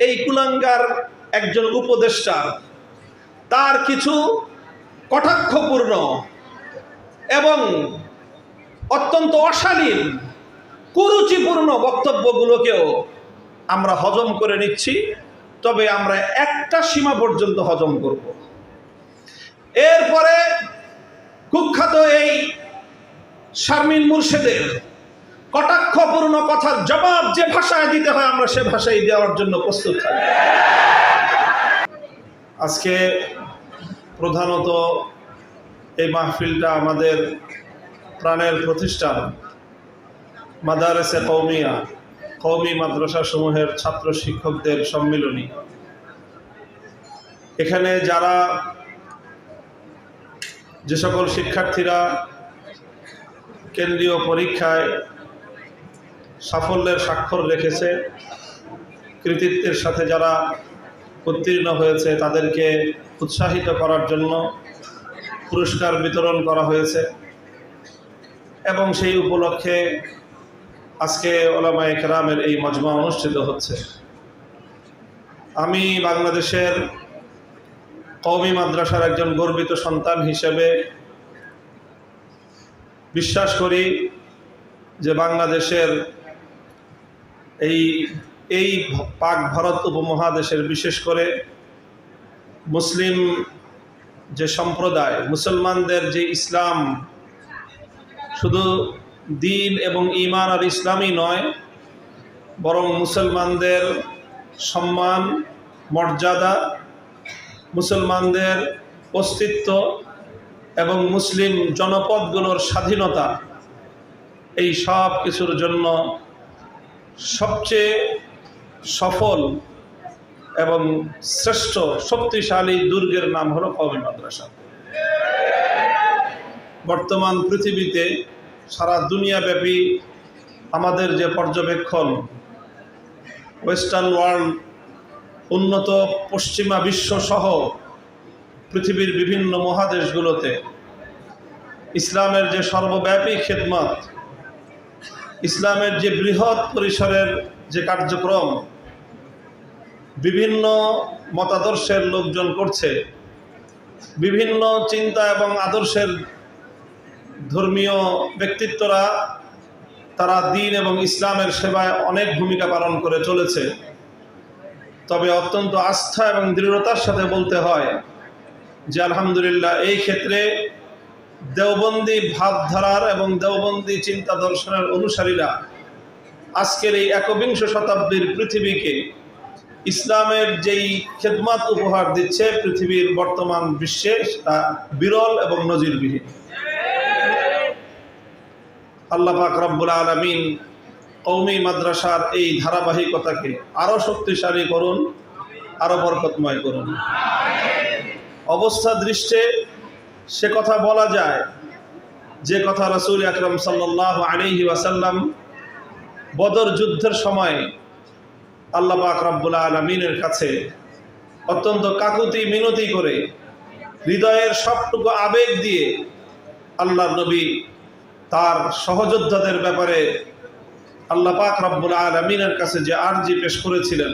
এই কুলাঙ্গার একজন উপদেষ্টা, তার কিছু কটাক্ষপূর্ণ এবং অত্যন্ত অশালীন, কুরুচিপূর্ণ বক্তব্যগুলোকেও আমরা হজম করে নিচ্ছি, তবে আমরা একটা সীমা পর্যন্ত হজম করব। এরপরে কুখ্যাত এই শারমিন মুর্শেদের কটাক্ষপূর্ণ কথার জবাব যে ভাষায় দিতে হয়, আমরা সে ভাষায় দেওয়ার জন্য প্রস্তুত থাকি। আজকে প্রধানত এই মাহফিলটা আমাদের প্রাণের প্রতিষ্ঠান, মাদারেসে কৌমিয়া কৌমি মাদ্রাসা সমূহের ছাত্র শিক্ষকদের সম্মিলনী। এখানে যারা যে সকল শিক্ষার্থীরা কেন্দ্রীয় পরীক্ষায় সাফল্যের স্বাক্ষর রেখেছে। কৃতিত্বের সাথে যারা উত্তীর্ণ হয়েছে, তাদেরকে উৎসাহিত করার জন্য পুরস্কার বিতরণ করা হয়েছে। এবং সেই উপলক্ষে আজকে ওলামা একরামের এই মজমা অনুষ্ঠিত হচ্ছে। আমি বাংলাদেশের কওমি মাদ্রাসার একজন গর্বিত সন্তান হিসেবে বিশ্বাস করি যে বাংলাদেশের এই এই পাক ভারত উপমহাদেশের বিশেষ করে মুসলিম যে সম্প্রদায়, মুসলমানদের যে ইসলাম, শুধু দিন এবং ইমান আর ইসলামই নয়, বরং মুসলমানদের সম্মান, মর্যাদা, মুসলমানদের অস্তিত্ব এবং মুসলিম জনপদগুলোর স্বাধীনতা, এই সব কিছুর জন্য সবচেয়ে সফল এবং শ্রেষ্ঠ শক্তিশালী দুর্গের নাম হলো কওমি মাদ্রাসা। বর্তমান পৃথিবীতে সারা দুনিয়াব্যাপী আমাদের যে পর্যবেক্ষণ ওয়েস্টার্ন ওয়ার্ল্ড উন্নত পশ্চিমা বিশ্ব সহ পৃথিবীর বিভিন্ন মহাদেশগুলোতে ইসলামের যে সর্বব্যাপী খেদমত ইসলামের যে বৃহৎ পরিসরের যে কার্যক্রম, বিভিন্ন মতাদর্শের লোকজন করছে, বিভিন্ন চিন্তা এবং আদর্শের ধর্মীয় ব্যক্তিত্বরা তারা দিন এবং ইসলামের সেবায় অনেক ভূমিকা পালন করে চলেছে। তবে অত্যন্ত আস্থা এবং দৃঢ়তার সাথে বলতে হয় যে আলহামদুলিল্লাহ এই ক্ষেত্রে দেওবন্দি ভাবধারার এবং দেওবন্দি চিন্তা দর্শনের অনুসারীরা আজকের এই একবিংশ শতাব্দীর পৃথিবীকে ইসলামের যেই খেদমাত উপহার দিচ্ছে, পৃথিবীর বর্তমান বিশ্বে তা বিরল এবং নজিরবিহীন। আল্লাহ পাক রব্বুল আলমিন কৌমি মাদ্রাসার এই ধারাবাহিকতাকে আরও শক্তিশালী করুন আরও বরকতময় করুন। অবস্থা দৃষ্টে সে কথা বলা যায়। যে কথা রসুল আকরম সাল্লাহ আলিহি ওয়াসাল্লাম বদর যুদ্ধের সময় আল্লাহ পাক রব্বুল আলমিনের কাছে অত্যন্ত কাকুতি মিনতি করে হৃদয়ের সবটুকু আবেগ দিয়ে আল্লাহ নবী তার সহযোদ্ধাদের ব্যাপারে আল্লাহ পাক রব্বুল আলমিনের কাছে যে আর্জি পেশ করেছিলেন,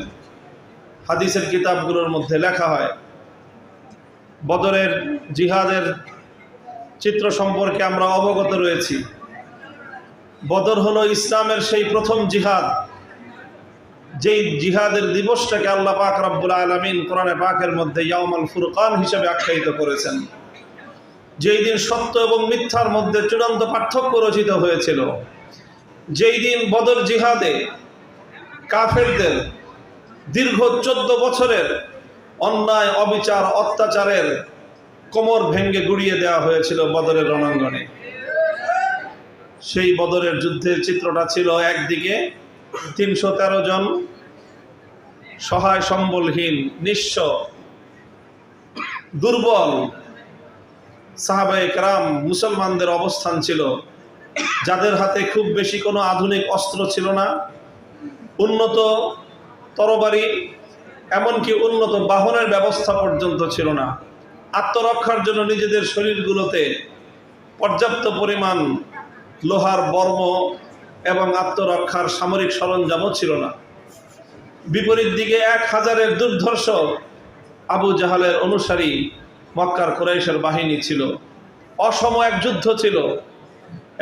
হাদিসের কিতাবগুলোর মধ্যে লেখা হয় বদরের জিহাদের চিত্র সম্পর্কে আমরা অবগত রয়েছি। বদর হলো ইসলামের সেই প্রথম জিহাদ, যেই জিহাদের দিবসটাকে আল্লাহ পাক রব্বুল আলমিন কোরআনে পাকের মধ্যে ইয়ামাল ফুরকান হিসেবে আখ্যায়িত করেছেন। যেই দিন সত্য এবং মিথ্যার মধ্যে চূড়ান্ত পার্থক্য রচিত হয়েছিল, যেই দিন বদর জিহাদে কাফেরদের দীর্ঘ চোদ্দ বছরের অন্যায়, অবিচার, অত্যাচারের কোমর ভেঙ্গে গুড়িয়ে দেওয়া হয়েছিল বদরের রণাঙ্গনে। সেই বদরের যুদ্ধের চিত্রটা ছিল একদিকে তিনশো তেরো জন সহায় সম্বলহীন, নিঃস্ব, দুর্বল সাহাবাই কারাম মুসলমানদের অবস্থান ছিল, যাদের হাতে খুব বেশি কোনো আধুনিক অস্ত্র ছিল না, উন্নত তরবারি এমনকি উন্নত বাহনের ব্যবস্থা পর্যন্ত ছিল না। আত্মরক্ষার জন্য নিজেদের শরীরগুলোতে পর্যাপ্ত পরিমাণ লোহার বর্ম এবং আত্মরক্ষার সামরিক সরঞ্জামও ছিল না। বিপরীত দিকে এক হাজারের দুর্ধর্ষ আবু জাহালের অনুসারী মক্কার কোরাইশের বাহিনী ছিল। অসম এক যুদ্ধ ছিল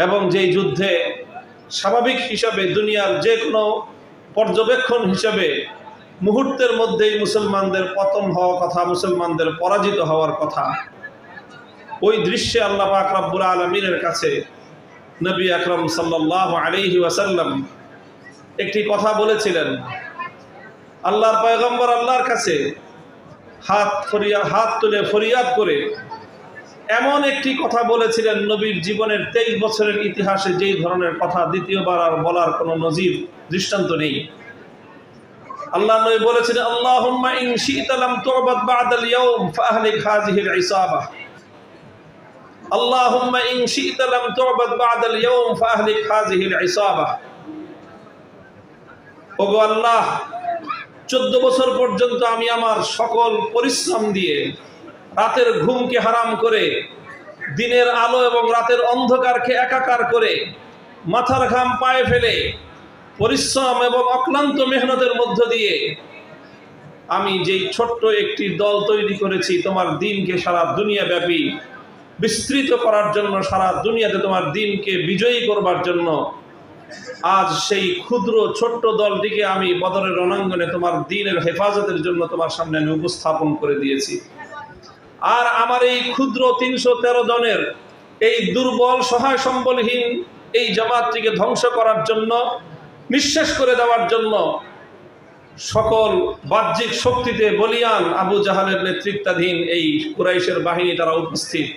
এবং যেই যুদ্ধে স্বাভাবিক হিসাবে দুনিয়ার যে কোনো পর্যবেক্ষণ হিসাবে মুহূর্তের মধ্যেই মুসলমানদের পতন হওয়ার কথা, মুসলমানদের পরাজিত হওয়ার কথা। ওই দৃশ্যে আল্লাহ পাক রাব্বুল আলমিনের কাছে নবী আকরম সাল্লাহ আলিহি ওয়াসাল্লাম একটি কথা বলেছিলেন। আল্লাহর পয়গম্বর আল্লাহর কাছে হাত ফরিয়া, হাত তুলে ফরিয়াদ করে এমন একটি কথা বলেছিলেন নবীর জীবনের তেইশ বছরের ইতিহাসে যেই ধরনের কথা দ্বিতীয়বার আর বলার কোনো নজির, দৃষ্টান্ত নেই। আল্লাহ নবী বলেছিলেন আল্লাহুম্মা ইন শি'তা লাম বা'দাল ইয়াওম ফাহলিক হাযিহিল আল্লাহুম্মা ইন শি'তা লাম বা'দাল ইয়াওম ফাহলিক হাযিহিল ওগো আল্লাহ, চোদ্দ বছর পর্যন্ত আমি আমার সকল পরিশ্রম দিয়ে রাতের ঘুমকে হারাম করে, দিনের আলো এবং রাতের অন্ধকারকে একাকার করে, মাথার ঘাম পায়ে ফেলে পরিশ্রম এবং অক্লান্ত মেহনতের মধ্য দিয়ে আমি যেই ছোট্ট একটি দল তৈরি করেছি, তোমার দিনকে সারা দুনিয়া ব্যাপী বিস্তৃত করার জন্য, সারা দুনিয়াতে তোমার দিনকে বিজয়ী করবার জন্য, আজ সেই ক্ষুদ্র ছোট্ট দলটিকে আমি বদরের রণাঙ্গনে তোমার দিনের হেফাজতের জন্য তোমার সামনে আমি উপস্থাপন করে দিয়েছি। আর আমার এই ক্ষুদ্র তিনশো তেরো জনের এই দুর্বল সহায় সম্বলহীন এই জামাতটিকে ধ্বংস করার জন্য নিঃশেষ করে দেওয়ার জন্য সকল বাহ্যিক শক্তিতে বলিয়ান আবু জাহালের নেতৃত্বাধীন এই কুরাইশের বাহিনী তারা উপস্থিত।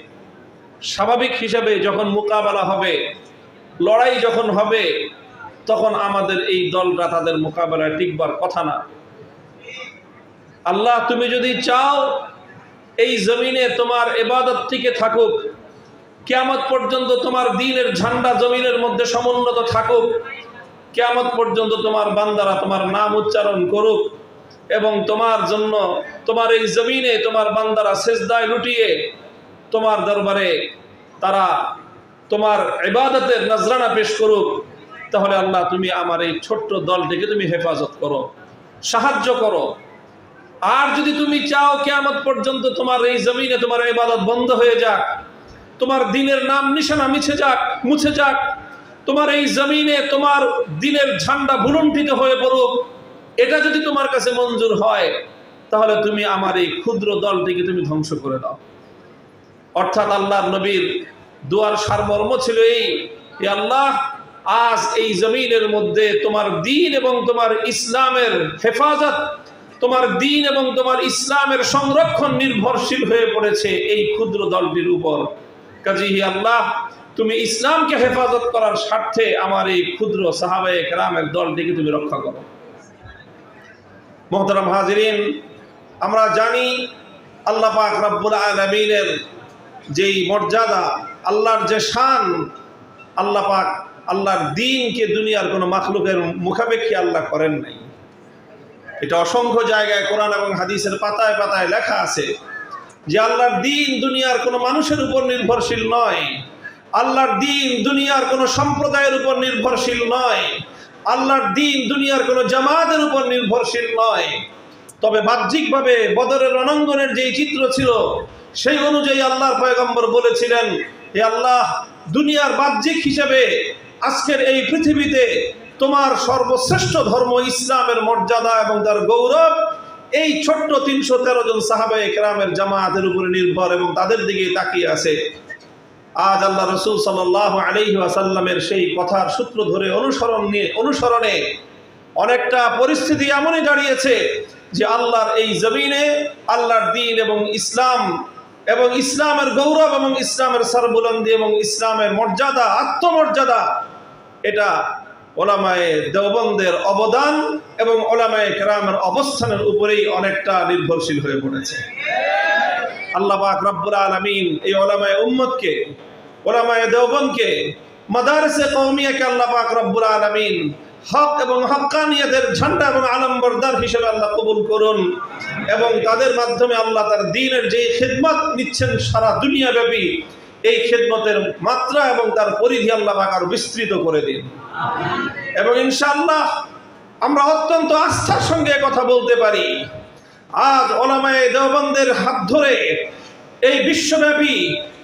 স্বাভাবিক হিসাবে যখন মোকাবেলা হবে, লড়াই যখন হবে, তখন আমাদের এই দলটা তাদের মোকাবেলায় টিকবার কথা না। আল্লাহ, তুমি যদি চাও এই জমিনে তোমার এবাদত টিকে থাকুক, কেয়ামত পর্যন্ত তোমার দিনের ঝান্ডা জমিনের মধ্যে সমুন্নত থাকুক কেয়ামত পর্যন্ত তোমার বান্দারা তোমার নাম উচ্চারণ করুক এবং তোমার জন্য তোমার এই জমিনে তোমার বান্দারা সেজদায় লুটিয়ে তোমার দরবারে তারা তোমার ইবাদতের নজরানা পেশ করুক, তাহলে আল্লাহ তুমি আমার এই ছোট্ট দলটিকে তুমি হেফাজত করো, সাহায্য করো। আর যদি তুমি চাও কেয়ামত পর্যন্ত তোমার এই জমিনে তোমার ইবাদত বন্ধ হয়ে যাক, তোমার দিনের নাম নিশানা মিছে যাক, মুছে যাক তোমার এই জমিনে তোমার দিনের ঝান্ডা ভুলুণ্ঠিত হয়ে পড়ুক, এটা যদি তোমার কাছে মঞ্জুর হয়, তাহলে তুমি আমার এই ক্ষুদ্র দলটিকে তুমি ধ্বংস করে দাও। অর্থাৎ আল্লাহ নবীর দুয়ার সারমর্ম ছিল এই আল্লাহ, আজ এই জমিনের মধ্যে তোমার দিন এবং তোমার ইসলামের হেফাজত, তোমার দিন এবং তোমার ইসলামের সংরক্ষণ নির্ভরশীল হয়ে পড়েছে এই ক্ষুদ্র দলটির উপর। কাজী আল্লাহ তুমি ইসলামকে হেফাজত করার স্বার্থে আমার এই ক্ষুদ্র সাহাবায়ে কেরামের দলটিকে তুমি রক্ষা করো। মোহতারাম হাজিরিন, আমরা জানি আল্লাহ পাক রব্বুল আলমিনের যেই মর্যাদা, আল্লাহর যে শান, আল্লাহ পাক আল্লাহর দিনকে দুনিয়ার কোনো মাখলুকের মুখাপেক্ষী আল্লাহ করেন নাই। এটা অসংখ্য জায়গায় কোরআন এবং হাদিসের পাতায় পাতায় লেখা আছে যে আল্লাহর দিন দুনিয়ার কোনো মানুষের উপর নির্ভরশীল নয়। আল্লাহর দিন দুনিয়ার কোনো সম্প্রদায়ের উপর নির্ভরশীল নয়। আল্লাহর দিন দুনিয়ার কোনো জামাতের উপর নির্ভরশীল নয়। তবে বাহ্যিকভাবে বদরের রণাঙ্গনের যেই চিত্র ছিল, সেই অনুযায়ী আল্লাহর পয়গম্বর বলেছিলেন, হে আল্লাহ, দুনিয়ার বাহ্যিক হিসেবে আজকের এই পৃথিবীতে তোমার সর্বশ্রেষ্ঠ ধর্ম ইসলামের মর্যাদা এবং তার গৌরব, এই ছোট্ট তিনশো তেরো জন সাহাবে একরামের জামাতের উপরে নির্ভর এবং তাদের দিকে তাকিয়ে আছে। আজ আল্লাহ রসুল সাল্লাহ আলহি আসাল্লামের সেই কথার সূত্র ধরে অনুসরণ নিয়ে, অনুসরণে অনেকটা পরিস্থিতি এমনই দাঁড়িয়েছে যে আল্লাহর এই জমিনে আল্লাহর দিন এবং ইসলাম এবং ইসলামের গৌরব এবং ইসলামের সরবুলন্দি এবং ইসলামের মর্যাদা, আত্মমর্যাদা, এটা ওলামায়ে দেওবন্দের অবদান এবং ওলামায়ে কেরামের অবস্থানের উপরেই অনেকটা নির্ভরশীল হয়ে পড়েছে। আল্লাহ পাক রব্বুল আলমিন এই ওলামায়ে উম্মতকে, ওলামায়ে দেওবনকে মাদারসে কৌমিয়াকে আল্লাহ পাক রব্বুল আলমিন হক এবং হকানিয়াদের ঝান্ডা এবং আলম্বরদার হিসেবে আল্লাহ কবুল করুন এবং তাদের মাধ্যমে আল্লাহ তার দিনের যে খেদমত নিচ্ছেন সারা দুনিয়া ব্যাপী এই খেদমতের মাত্রা এবং তার পরিধি আল্লাহ পাক আরও বিস্তৃত করে দিন। এবং ইনশাআল্লাহ আমরা অত্যন্ত আস্থার সঙ্গে কথা বলতে পারি। আজ ওলামায়ে দেওবন্দের হাত ধরে এই বিশ্বব্যাপী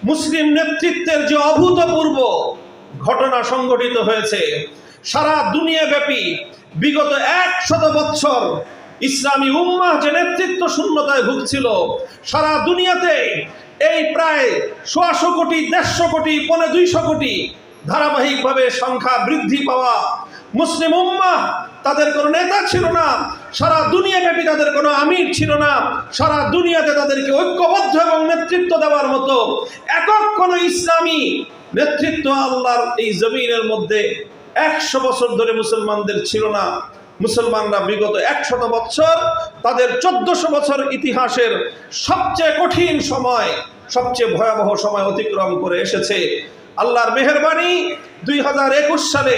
মুসলিম নেতৃত্বের যে অভূতপূর্ব ঘটনা সংঘটিত হয়েছে, সারা দুনিয়াব্যাপী বিগত এক শত বৎসর ইসলামী উম্মাহ যে নেতৃত্ব শূন্যতায় ভুগছিল, সারা দুনিয়াতে এই প্রায় সোয়াশো কোটি, দেড়শো কোটি, পনে দুইশো কোটি ধারাবাহিকভাবে সংখ্যা বৃদ্ধি পাওয়া মুসলিম উম্মাহ তাদের কোনো নেতা ছিল না। সারা দুনিয়া দুনিয়াব্যাপী তাদের কোনো আমির ছিল না। সারা দুনিয়াতে তাদেরকে ঐক্যবদ্ধ এবং নেতৃত্ব দেওয়ার মতো একক কোনো ইসলামী নেতৃত্ব আল্লাহর এই জমিনের মধ্যে একশো বছর ধরে মুসলমানদের ছিল না। মুসলমানরা বিগত একশত বছর তাদের চোদ্দশো বছর ইতিহাসের সবচেয়ে কঠিন সময়, সবচেয়ে ভয়াবহ সময় অতিক্রম করে এসেছে। আল্লাহর মেহরবানি দুই হাজার একুশ সালে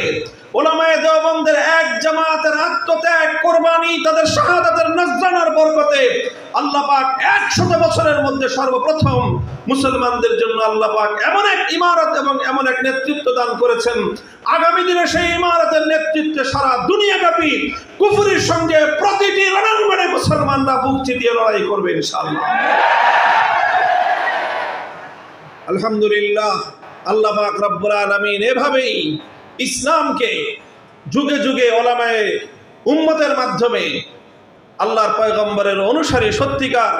ওলামায়ে দেওবন্দের এক জামাতের আত্মত্যাগ, কোরবানি, তাদের শাহাদাতের নজরানার বরকতে আল্লাহ পাক একশত বছরের মধ্যে সর্বপ্রথম মুসলমানদের জন্য আল্লাহ পাক এমন এক ইমারত এবং এমন এক নেতৃত্ব দান করেছেন। আগামী দিনে সেই ইমারতের নেতৃত্বে সারা দুনিয়াব্যাপী কুফুরির সঙ্গে প্রতিটি রণাঙ্গনে মুসলমানরা বুক চিতিয়ে লড়াই করবে ইনশাআল্লাহ। আলহামদুলিল্লাহ, আল্লাহ পাক রব্বুল আলামিন এভাবেই ইসলামকে যুগে যুগে ওলামায় উম্মতের মাধ্যমে আল্লাহর পয়গম্বরের অনুসারী সত্যিকার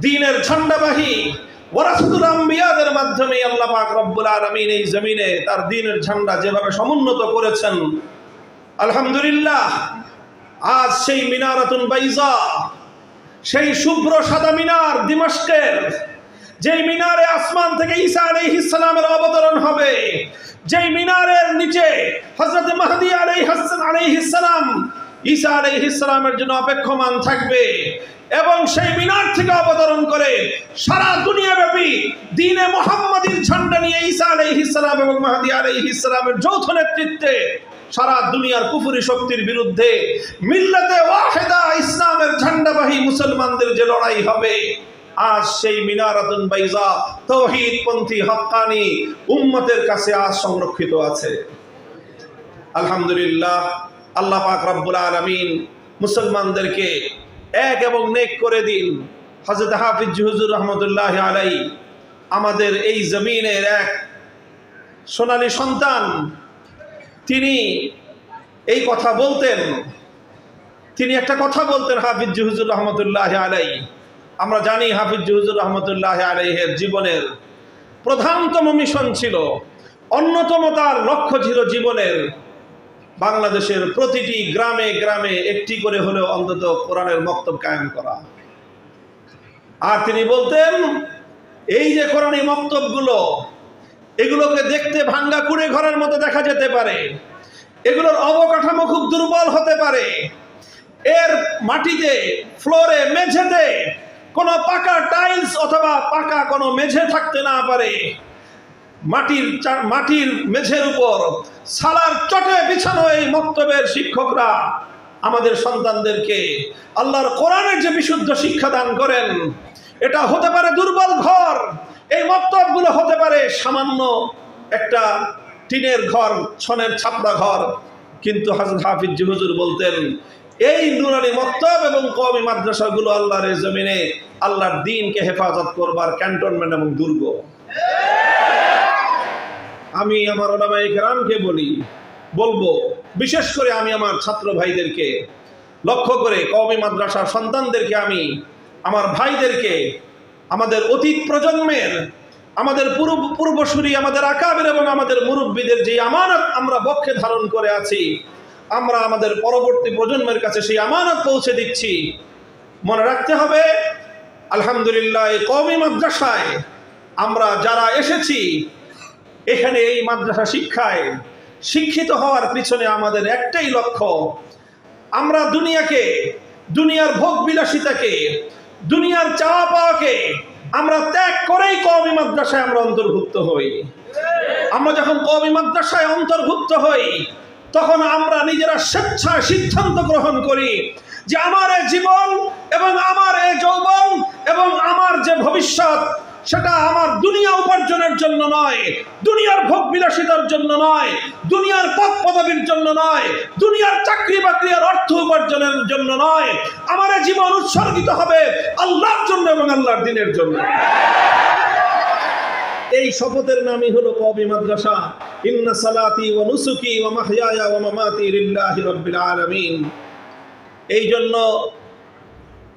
দিনের ঝান্ডাবাহী আম্বিয়াদের মাধ্যমে আল্লাহ পাক রব্বুল আলামিন এই জমিনে তার দিনের ঝান্ডা যেভাবে সমুন্নত করেছেন, আলহামদুলিল্লাহ, আজ সেই মিনারাতুন বাইজা, সেই শুভ্র সাদা মিনার দিমাস্কের, যেই মিনারে আসমান থেকে ঈসা আলাইহিস সালামের অবতরণ হবে যেই মিনারের নিচে হযরত মাহদি আলাইহিস আলাইহিস সালাম, ঈসা আলাইহিস সালামের জন্য অপেক্ষমান থাকবে এবং সেই মিনার থেকে অবতরণ করে সারা দুনিয়াব্যাপী দিনে মোহাম্মদীর ঝান্ডা নিয়ে ঈসা আলাইহিস সালাম এবং মাহদি আলাইহিস সালামের যৌথ নেতৃত্বে সারা দুনিয়ার কুফুরি শক্তির বিরুদ্ধে মিল্লাতে ওয়াহেদা ইসলামের ঝান্ডাবাহী মুসলমানদের যে লড়াই হবে আজ সেই মিনারাতুন বাইজা তৌহিদ পন্থী হক্কানি উম্মতের কাছে আজ সংরক্ষিত আছে। আলহামদুলিল্লাহ, আল্লাহ পাক রব্বুল আলামিন মুসলমানদেরকে এক এবং নেক করে দিন। হযরত হাফিজ হুজুর রহমতুল্লাহ আলাই আমাদের এই জমিনের এক সোনালী সন্তান, তিনি এই কথা বলতেন। তিনি একটা কথা বলতেন হাফিজ হুজুর রহমতুল্লাহ আলাই। আমরা জানি হাফিজ হুজুর রহমতুল্লাহ আলাইহের জীবনের প্রধানতম মিশন ছিল, অন্যতম তার লক্ষ্য ছিল জীবনের বাংলাদেশের প্রতিটি গ্রামে গ্রামে একটি করে হলেও অন্তত কোরআনের মক্তব কায়েম করা। আর তিনি বলতেন, এই যে কোরআনী মক্তবগুলো, এগুলোকে দেখতে ভাঙ্গা কুড়ে ঘরের মতো দেখা যেতে পারে। এগুলোর অবকাঠামো খুব দুর্বল হতে পারে। এর মাটিতে, ফ্লোরে, মেঝেতে কোনো পাকা টাইলস অথবা পাকা কোনো মেঝে থাকতে না পারে। মাটির মাটির মেঝের উপর সালার চটে বিছানো এই মক্তবের শিক্ষকরা আমাদের সন্তানদেরকে আল্লাহর কোরআনের যে বিশুদ্ধ শিক্ষা দান করেন, এটা হতে পারে দুর্বল ঘর। এই মক্তবগুলো হতে পারে সামান্য একটা টিনের ঘর, ছনের ছাপড়া ঘর। কিন্তু হাজর হাফিজ হুজুর বলতেন এই নুরানি মক্তব এবং কওমি মাদ্রাসাগুলো আল্লাহর জমিনে আল্লাহর দিনকে হেফাজত করবার ক্যান্টনমেন্ট এবং দুর্গ। আমি আমার ওলামাই কেরামকে বলি, বলব, বিশেষ করে আমি আমার ছাত্র ভাইদেরকে, লক্ষ্য করে কওমি মাদ্রাসার সন্তানদেরকে আমি, আমার ভাইদেরকে, আমাদের অতীত প্রজন্মের, আমাদের পূর্ব, পূর্বসূরি, আমাদের আকাবের এবং আমাদের মুরব্বীদের যে আমানত আমরা বক্ষে ধারণ করে আছি আমরা আমাদের পরবর্তী প্রজন্মের কাছে সেই আমানত পৌঁছে দিচ্ছি। মনে রাখতে হবে, আলহামদুলিল্লাহ, এই মাদ্রাসায় আমরা যারা এসেছি, এখানে এই মাদ্রাসা শিক্ষায় শিক্ষিত হওয়ার পিছনে আমাদের একটাই লক্ষ্য, আমরা দুনিয়াকে, দুনিয়ার ভোগ বিলাসিতাকে দুনিয়ার চাওয়া পাওয়াকে আমরা ত্যাগ করেই কওমি মাদ্রাসায় আমরা অন্তর্ভুক্ত হই। আমরা যখন কওমি মাদ্রাসায় অন্তর্ভুক্ত হই তখন আমরা নিজেরা স্বেচ্ছায় সিদ্ধান্ত গ্রহণ করি যে আমার এই জীবন এবং আমার এই যৌবন এবং আমার যে ভবিষ্যৎ, সেটা আমার দুনিয়া উপার্জনের জন্য নয়, দুনিয়ার ভোগ বিলাসিতার জন্য নয়, দুনিয়ার পদ পদবীর জন্য নয়, দুনিয়ার চাকরি বাকরি আর অর্থ উপার্জনের জন্য নয়। আমার এ জীবন উৎসর্গিত হবে আল্লাহর জন্য এবং আল্লাহর দিনের জন্য। এই শপথের নামই হলো কবি মাদ্রাসা। ইন্না সালাতি ওয়া নুসুকি ওয়া মাহইয়ায়া ওয়া মামাতি লিল্লাহি রাব্বিল আলামিন। এই জন্য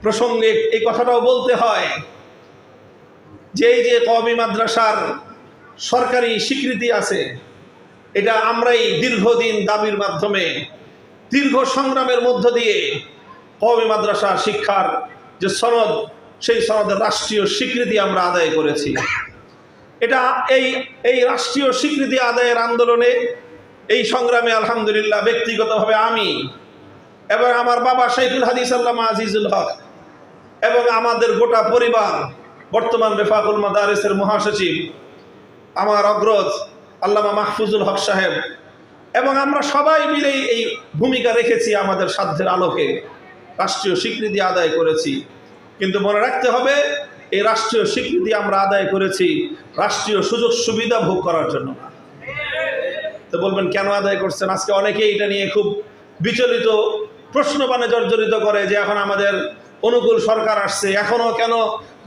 প্রসঙ্গে এই কথাটাও বলতে হয় যে যে কবি মাদ্রাসার সরকারি স্বীকৃতি আছে, এটা আমরাই দীর্ঘদিন দাবির মাধ্যমে, দীর্ঘ সংগ্রামের মধ্য দিয়ে কবি মাদ্রাসা শিক্ষার যে সনদ, সেই সনদের রাষ্ট্রীয় স্বীকৃতি আমরা আদায় করেছি। এটা এই এই রাষ্ট্রীয় স্বীকৃতি আদায়ের আন্দোলনে, এই সংগ্রামে আলহামদুলিল্লাহ ব্যক্তিগতভাবে আমি এবং আমার বাবা শাইখুল হাদিস আল্লামা আজিজুল হক এবং আমাদের গোটা পরিবার, বর্তমান বেফাকুল মাদারিসের মহাসচিব, আমার অগ্রজ আল্লামা মাহফুজুল হক সাহেব এবং আমরা সবাই মিলেই এই ভূমিকা রেখেছি আমাদের সাধ্যের আলোকে। রাষ্ট্রীয় স্বীকৃতি আদায় করেছি। কিন্তু মনে রাখতে হবে এই রাষ্ট্রীয় স্বীকৃতি আমরা আদায় করেছি রাষ্ট্রীয় সুযোগ সুবিধা ভোগ করার জন্য। তো বলবেন, কেন আদায় করছেন? আজকে অনেকেই এটা নিয়ে খুব বিচলিত প্রশ্নবানে জর্জরিত করে যে এখন আমাদের অনুকূল সরকার আসছে। এখনও কেন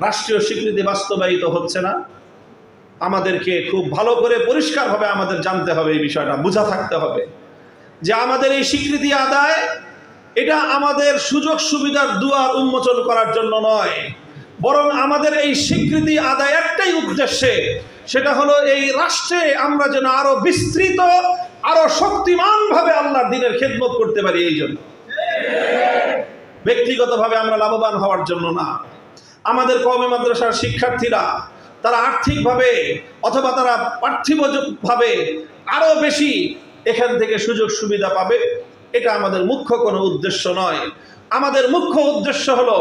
রাষ্ট্রীয় স্বীকৃতি বাস্তবায়িত হচ্ছে না? আমাদেরকে খুব ভালো করে পরিষ্কারভাবে আমাদের জানতে হবে এই বিষয়টা, বোঝা থাকতে হবে যে আমাদের এই স্বীকৃতি আদায় এটা আমাদের সুযোগ সুবিধার দুয়ার উন্মোচন করার জন্য নয়। বরং আমাদের এই স্বীকৃতি আদায় একটাই উদ্দেশ্যে, সেটা হলো এই রাষ্ট্রে আমরা যেন আরও বিস্তৃত, আরও শক্তিমানভাবে আল্লাহর দিনের খেদমত করতে পারি এই জন্য। ব্যক্তিগতভাবে আমরা লাভবান হওয়ার জন্য না। আমাদের কমে মাদ্রাসার শিক্ষার্থীরা, তারা আর্থিকভাবে অথবা তারা পার্থিবভাবে আরও বেশি এখান থেকে সুযোগ সুবিধা পাবে, এটা আমাদের মুখ্য কোনো উদ্দেশ্য নয়। আমাদের মুখ্য উদ্দেশ্য হলো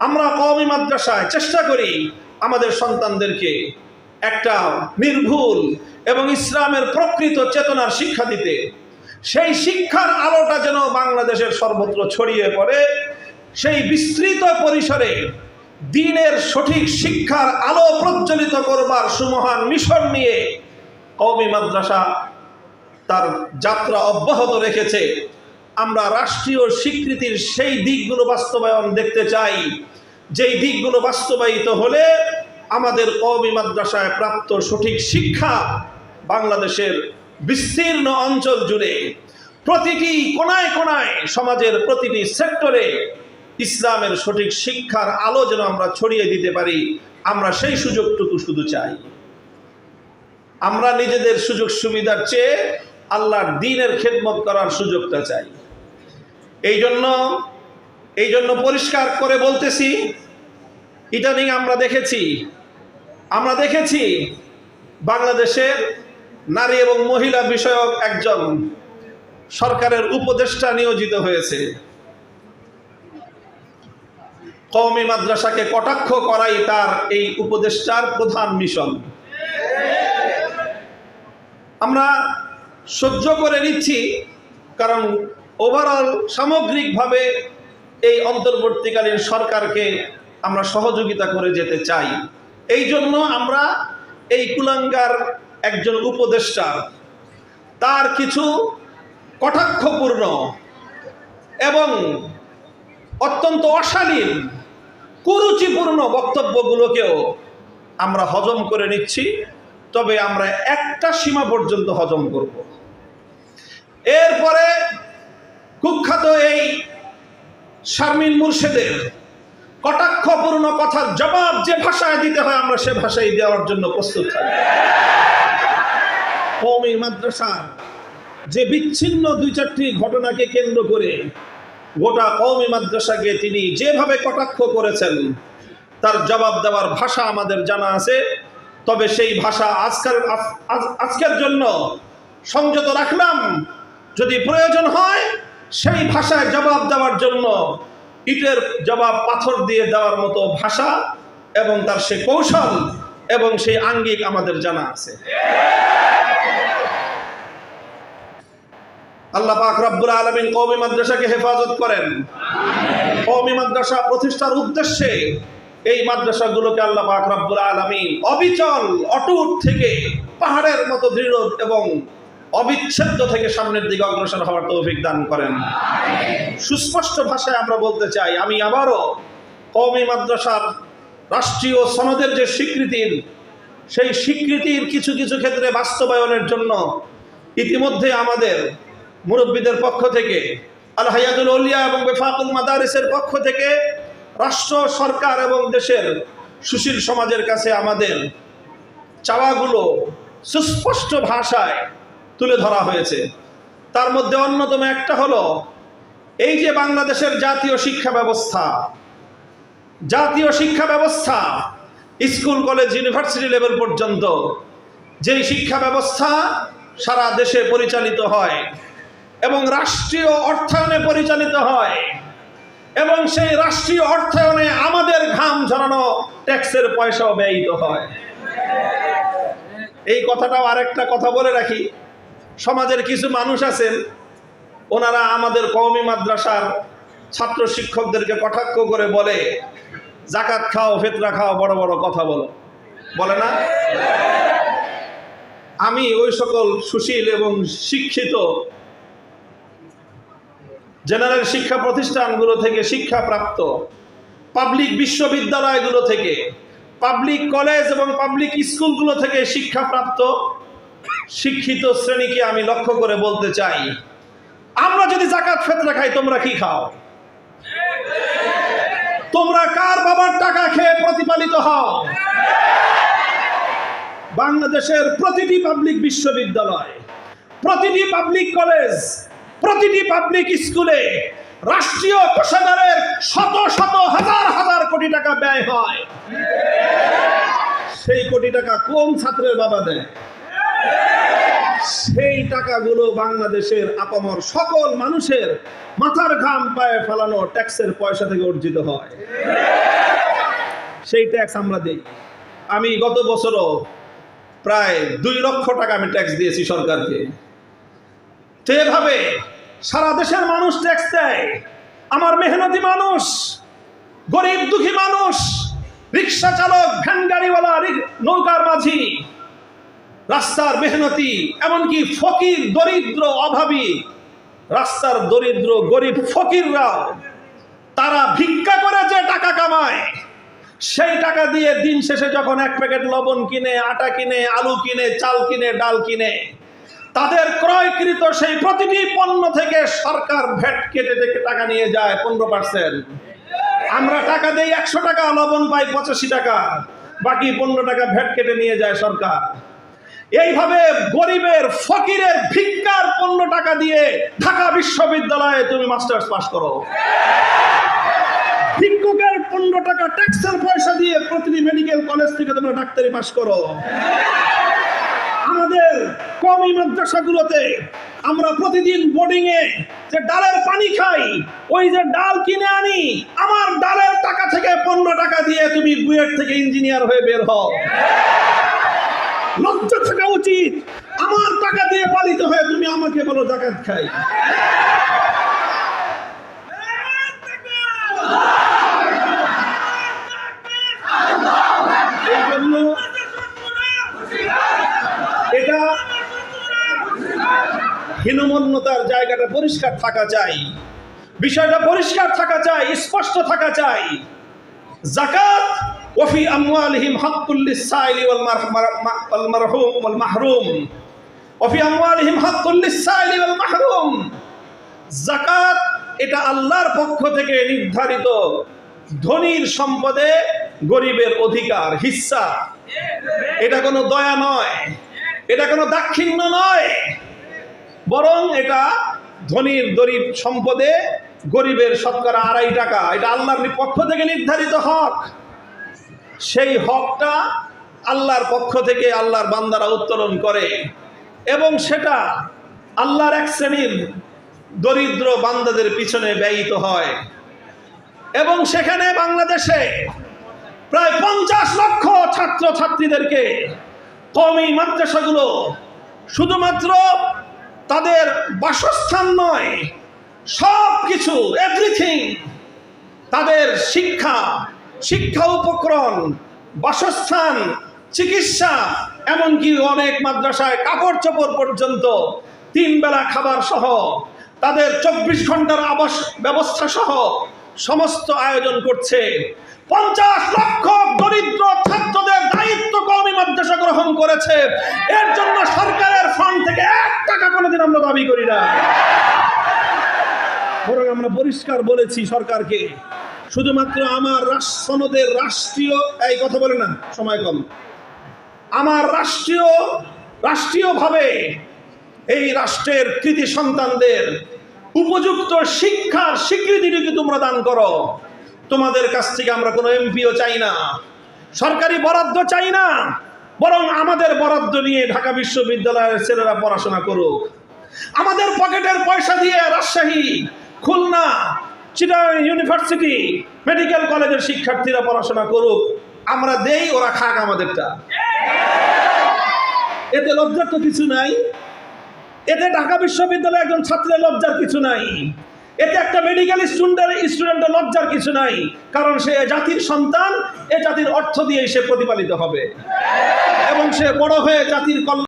আমরা কওমি মাদ্রাসায় চেষ্টা করি আমাদের সন্তানদেরকে একটা নির্ভুল এবং ইসলামের প্রকৃত চেতনার শিক্ষা দিতে। সেই শিক্ষার আলোটা যেন বাংলাদেশের সর্বত্র ছড়িয়ে পড়ে, সেই বিস্তৃত পরিসরে দিনের সঠিক শিক্ষার আলো প্রজ্বলিত করবার সুমহান মিশন নিয়ে কওমি মাদ্রাসা তার যাত্রা অব্যাহত রেখেছে। আমরা রাষ্ট্রীয় স্বীকৃতির সেই দিকগুলো বাস্তবায়ন দেখতে চাই। যেই দিকগুলো বাস্তবায়িত হলে আমাদের কওমি মাদ্রাসায় প্রাপ্ত সঠিক শিক্ষা বাংলাদেশের বিস্তীর্ণ অঞ্চল জুড়ে প্রতিটি কোনায় কোনায় সমাজের প্রতিটি সেক্টরে ইসলামের সঠিক শিক্ষার আলো যেন আমরা ছড়িয়ে দিতে পারি, আমরা সেই সুযোগটুকু শুধু চাই। আমরা নিজেদের সুযোগ সুবিধার চেয়ে আল্লাহর দিনের খেদমত করার সুযোগটা চাই। এই জন্য এই জন্য পরিষ্কার করে বলতেছি, ইদানিং আমরা দেখেছি আমরা দেখেছি বাংলাদেশের নারী এবং মহিলা বিষয়ক একজন সরকারের উপদেষ্টা নিয়োজিত হয়েছে। কওমি মাদ্রাসাকে কটাক্ষ করাই তার এই উপদেষ্টার প্রধান মিশন। আমরা সহ্য করে নিচ্ছি, কারণ ওভারঅল সামগ্রিকভাবে এই অন্তর্বর্তীকালীন সরকারকে আমরা সহযোগিতা করে যেতে চাই। এই জন্য আমরা এই কুলাঙ্গার একজন উপদেষ্টা, তার কিছু কটাক্ষপূর্ণ এবং অত্যন্ত অশালীন, কুরুচিপূর্ণ বক্তব্যগুলোকেও আমরা হজম করে নিচ্ছি। তবে আমরা একটা সীমা পর্যন্ত হজম করব। এরপরে কুখ্যাত এই শারমিন মুর্শেদের কটাক্ষপূর্ণ কথার জবাব যে ভাষায় দিতে হয়, আমরা সে ভাষায় দেওয়ার জন্য প্রস্তুত থাকি। মাদ্রাসার যে বিচ্ছিন্ন দুই চারটি ঘটনাকে কেন্দ্র করে গোটা কওমি মাদ্রাসাকে তিনি যেভাবে কটাক্ষ করেছেন, তার জবাব দেওয়ার ভাষা আমাদের জানা আছে। তবে সেই ভাষা আজকের আজ- আজ- আজকের জন্য সংযত রাখলাম। যদি প্রয়োজন হয় সেই ভাষায় জবাব দেওয়ার জন্য ইটের জবাব পাথর দিয়ে দেওয়ার মতো ভাষা এবং তার সে কৌশল এবং সেই আঙ্গিক আমাদের জানা আছে। আল্লাহ পাক রব্বুল আলমিন কওমি মাদ্রাসাকে হেফাজত করেন। কওমি মাদ্রাসা প্রতিষ্ঠার উদ্দেশ্যে এই মাদ্রাসাগুলোকে আল্লাহ পাক রব্বুল আলামিন অবিচল অটুট থেকে পাহাড়ের মতো দৃঢ় এবং অবিচ্ছেদ্য থেকে সামনের দিকে অগ্রসর হওয়ার তৌফিক দান করেন। সুস্পষ্ট ভাষায় আমরা বলতে চাই, আমি আবারও কওমি মাদ্রাসার রাষ্ট্রীয় সনদের যে স্বীকৃতির সেই স্বীকৃতির কিছু কিছু ক্ষেত্রে বাস্তবায়নের জন্য ইতিমধ্যে আমাদের মুরব্বীদের পক্ষ থেকে আল হায়াতুল উলিয়া এবং বেফাকুল মাদারিসের পক্ষ থেকে রাষ্ট্র, সরকার এবং দেশের সুশীল সমাজের কাছে আমাদের চাওয়াগুলো সুস্পষ্ট ভাষায় তুলে ধরা হয়েছে। তার মধ্যে অন্যতম একটা হলো, এই যে বাংলাদেশের জাতীয় শিক্ষা ব্যবস্থা, জাতীয় শিক্ষা ব্যবস্থা স্কুল, কলেজ, ইউনিভার্সিটি লেভেল পর্যন্ত, যেই শিক্ষা ব্যবস্থা সারা দেশে পরিচালিত হয় এবং রাষ্ট্রীয় অর্থায়নে পরিচালিত হয় এবং সেই রাষ্ট্রীয় অর্থায়নে আমাদের ঘাম ঝরানো ট্যাক্সের পয়সাও ব্যয়িত হয়। এই কথাটাও আরেকটা কথা বলে রাখি। সমাজের কিছু মানুষ আছেন, ওনারা আমাদের কওমি মাদ্রাসার ছাত্র শিক্ষকদেরকে কটাক্ষ করে বলে, জাকাত খাও ফেতরা খাও, বড় বড় কথা বলো। বলে না? আমি ওই সকল সুশীল এবং শিক্ষিত জেনারেল শিক্ষা প্রতিষ্ঠানগুলো থেকে শিক্ষাপ্রাপ্ত, পাবলিক বিশ্ববিদ্যালয়গুলো থেকে, পাবলিক কলেজ এবং পাবলিক স্কুলগুলো থেকে শিক্ষাপ্রাপ্ত শিক্ষিত শ্রেণীকে আমি লক্ষ্য করে বলতে চাই, আমরা যদি জাকাত ফেতরা খাই, তোমরা কি খাও? তোমরা কার বাবার টাকা খেয়ে প্রতিপালিত হও? বাংলাদেশের প্রতিটি পাবলিক বিশ্ববিদ্যালয়, প্রতিটি পাবলিক কলেজ প্রতিটি পাবলিক স্কুলে রাষ্ট্রীয় কোষাগারের শত শত হাজার হাজার কোটি টাকা ব্যয় হয়। সেই কোটি টাকা কোন ছাত্রের বাবা দেয়? সেই টাকাগুলো বাংলাদেশের আপামর সকল মানুষের মাথার ঘাম পায়ে ফেলানো ট্যাক্সের পয়সা থেকে অর্জিত হয়। সেই ট্যাক্স আমরা দিই। আমি গত বছরও প্রায় দুই লক্ষ টাকা আমি ট্যাক্স দিয়েছি সরকারকে। তো এভাবে সারা দেশের মানুষ ট্যাক্স দেয়। আমার মেহনতি মানুষ, গরিব দুঃখী মানুষ, রিক্সা চালক, ভ্যান গাড়িওয়ালা নৌকার মাঝি রাস্তার মেহনতি, এমনকি ফকির, দরিদ্র, অভাবী, রাস্তার দরিদ্র, গরিব ফকিররাও তারা ভিক্ষা করে যে টাকা কামায়, সেই টাকা দিয়ে দিন শেষে যখন এক প্যাকেট লবণ কিনে, আটা কিনে, আলু কিনে, চাল কিনে, ডাল কিনে, তাদের ক্রয়কৃত সেই প্রতিটি পণ্য থেকে সরকার ভ্যাট কেটে থেকে টাকা নিয়ে যায় পনেরো পার্সেন্ট আমরা টাকা দেই একশো টাকা, লবণ পাই পঁচাশি টাকা, বাকি পনেরো টাকা ভ্যাট কেটে নিয়ে যায় সরকার। এইভাবে গরিবের, ফকিরের ভিক্ষার পনেরো টাকা দিয়ে ঢাকা বিশ্ববিদ্যালয়ে তুমি মাস্টার্স পাস করো। ভিক্ষুকের পনেরো টাকা, ট্যাক্সের পয়সা দিয়ে প্রতিটি মেডিকেল কলেজ থেকে তোমরা ডাক্তারি পাস করো। আমাদের কমই মাদ্রাসাগুলোতে আমরা প্রতিদিন বোর্ডিং এ যে ডালের পানি খাই, ওই যে ডাল কিনে আনি, আমার ডালের টাকা থেকে পনেরো টাকা দিয়ে তুমি বুয়েট থেকে ইঞ্জিনিয়ার হয়ে বের হও। লজ্জা থাকা উচিত। আমার টাকা দিয়ে পালিত হয়ে তুমি আমাকে বলো জাকাত খাই। এটা হীনমন্যতার জায়গাটা পরিষ্কার থাকা চাই। বিষয়টা পরিষ্কার থাকা চাই, স্পষ্ট থাকা চাই। জাকাত ওফি আমওয়ালিহিম হাক্কুল লিসাইলি ওয়াল মারহুম ওয়াল মাহরুম ওফি আমওয়ালিহিম হাক্কুল লিসাইলি ওয়াল মাহরুম জাকাত এটা আল্লাহর পক্ষ থেকে নির্ধারিত ধনীর সম্পদে গরিবের অধিকার হিস্সা এটা কোনো দয়া নয়। এটা কোনো দাক্ষিণ্য নয়। বরং এটা ধনীর গরিব সম্পদে গরিবের শতকরা আড়াই টাকা। এটা আল্লাহর পক্ষ থেকে নির্ধারিত হক। সেই হকটা আল্লাহর পক্ষ থেকে আল্লাহর বান্দারা উত্তোলন করে। এবং সেটা আল্লাহর এক শ্রেণির দরিদ্র বান্দাদের পিছনে ব্যয়িত হয়। এবং সেখানে বাংলাদেশে প্রায় পঞ্চাশ লক্ষ ছাত্র ছাত্রীদেরকে কমই মাদ্রাসাগুলো শুধুমাত্র তাদের বাসস্থান নয় সব কিছু এভরিথিং তাদের শিক্ষা শিক্ষা উপকরণ, বাসস্থান, চিকিৎসা, এমনকি অনেক মাদ্রাসায় কাপড় চোপড় পর্যন্ত তিন বেলা খাবার সহ, তাদের চব্বিশ ঘণ্টার আবাস ব্যবস্থা সহ সমস্ত আয়োজন করছে। পঞ্চাশ লক্ষ দরিদ্র ছাত্রদের দায়িত্ব কমই মাদ্রাসা গ্রহণ করেছে। এর জন্য সরকারের ফান্ড থেকে এক টাকা কোনোদিন আমরা দাবি করি না। বরং আমরা পরিষ্কার বলেছি সরকারকে শুধুমাত্র আমার রাষ্ট্র সনদের রাষ্ট্রীয়, এই কথা বলে না, সময় কম। আমার রাষ্ট্রীয়, রাষ্ট্রীয়ভাবে এই রাষ্ট্রের কৃতি সন্তানদের উপযুক্ত শিক্ষার স্বীকৃতিটুকু তোমরা দান করো। তোমাদের কাছ থেকে আমরা কোনো এমপিও চাই না, সরকারি বরাদ্দ চাই না, বরং আমাদের বরাদ্দ নিয়ে ঢাকা বিশ্ববিদ্যালয়ের ছেলেরা পড়াশোনা করুক। আমাদের পকেটের পয়সা দিয়ে রাজশাহী, খুলনা চিটাগাং ইউনিভার্সিটি মেডিকেল কলেজের শিক্ষার্থীরা পড়াশোনা করুক, আমরা দেই, ওরা খাক আমাদেরটা। এতে লজ্জার তো কিছু নাই। এতে ঢাকা বিশ্ববিদ্যালয়ে একজন ছাত্রের লজ্জার কিছু নাই। এতে একটা মেডিকেল স্টুডেন্টের স্টুডেন্টের লজ্জার কিছু নাই, কারণ সে জাতির সন্তান, এ জাতির অর্থ দিয়ে সে প্রতিপালিত হবে। এবং সে বড় হয়ে জাতির কল্যাণ